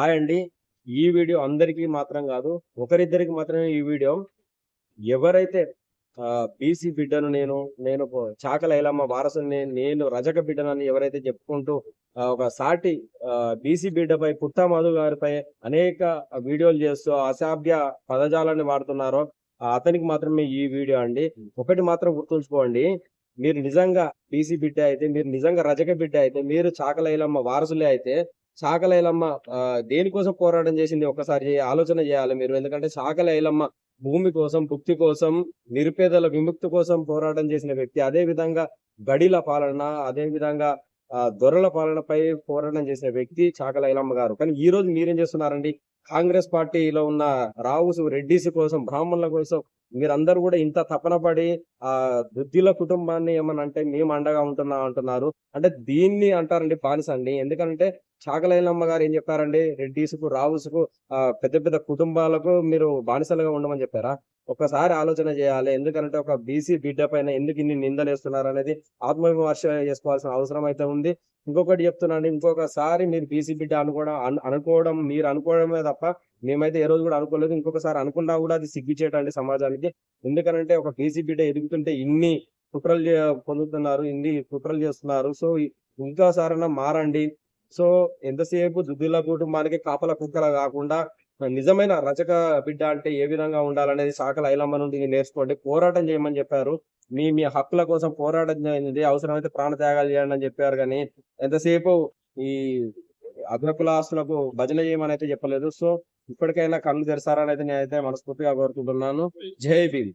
Hi అండి. ఈ video అందరికీ మాత్రం కాదు ఒకరిద్దరికి మాత్రమే ఈ వీడియో. ఎవరైతే బీసీ బిడ్డను నేను నేను చాకల ఐలమ్మ వారసుని నేను రజక బిడ్డనని ఎవరైతే చెప్పుకుంటూ ఒక సాటి బీసీ బిడ్డపై పుట్టా మధు గారిపై అనేక వీడియోలు చేస్తూ అశాభ్య పదజాలాన్ని వాడుతున్నారో అతనికి మాత్రమే ఈ వీడియో అండి. ఒకటి మాత్రం గుర్తుంచుకోండి. మీరు నిజంగా బీసీ బిడ్డ అయితే మీరు నిజంగా రజక బిడ్డ అయితే మీరు చాకలైలమ్మ వారసులే అయితే సాకలైలమ్మ దేనికోసం పోరాటం చేసింది? ఒక్కసారి ఆలోచన చేయాలి మీరు. ఎందుకంటే సాకలైలమ్మ భూమి కోసం భుక్తి కోసం నిరుపేదల విముక్తి కోసం పోరాటం చేసిన వ్యక్తి. అదే విధంగా గడిల పాలన అదే విధంగా ఆ, దొరల పాలనపై పోరాటం చేసిన వ్యక్తి చాకలైలమ్మ గారు. కానీ ఈ రోజు మీరేం చేస్తున్నారండి? కాంగ్రెస్ పార్టీలో ఉన్న రావుసు రెడ్డిస్ కోసం బ్రాహ్మణుల కోసం మీరందరూ కూడా ఇంత తపన పడి ఆ దుద్దిల కుటుంబాన్ని ఏమని అంటే మేము అండగా ఉంటున్నాం అంటున్నారు. అంటే దీన్ని అంటారండి బానిసండి ఎందుకంటే చాకలైలమ్మ గారు ఏం చెప్పారండి? రెడ్డిస్కు రావుసుకు ఆ పెద్ద పెద్ద కుటుంబాలకు మీరు బానిసలుగా ఉండమని చెప్పారా? ఒకసారి ఆలోచన చేయాలి. ఎందుకంటే ఒక బీసీ బిడ్డ పైన ఎందుకు ఇన్ని నిందలేస్తున్నారు అనేది ఆత్మవిమర్శ చేసుకోవాల్సిన అవసరం అయితే ఉంది. ఇంకొకటి చెప్తున్నాను ఇంకొకసారి మీరు బీసీ బిడ్డ అనుకోవడం అనుకోవడం మీరు అనుకోవడమే తప్ప మేమైతే ఏ రోజు కూడా అనుకోలేదు. ఇంకొకసారి అనుకున్నా కూడా అది సిగ్గిచేటండి సమాజానికి. ఎందుకనంటే ఒక కేసీ బిడ్డ ఎదుగుతుంటే ఇన్ని కుట్రలు చే- పొందుతున్నారు ఇన్ని కుట్రలు చేస్తున్నారు. సో ఇంకోసారైనా మారండి. సో ఎంతసేపు దుద్దుల కుటుంబానికి కాపల కుక్కల కాకుండా నిజమైన రచక బిడ్డ అంటే ఏ విధంగా ఉండాలనేది శాఖల ఐలమ్మ నుండి నేర్చుకోండి. పోరాటం చేయమని చెప్పారు. మీ మీ హక్కుల కోసం పోరాటం చేయండి అవసరమైతే ప్రాణ త్యాగాలు చేయండి అని చెప్పారు కానీ ఎంతసేపు ఈ అగ్రకులాస్తులకు భజన చేయమని అయితే చెప్పలేదు. సో ఇప్పటికైనా కళ్ళు తెరసారని అయితే నేనైతే మనస్ఫూర్తిగా కోరుకుంటున్నాను. జై భీమ్.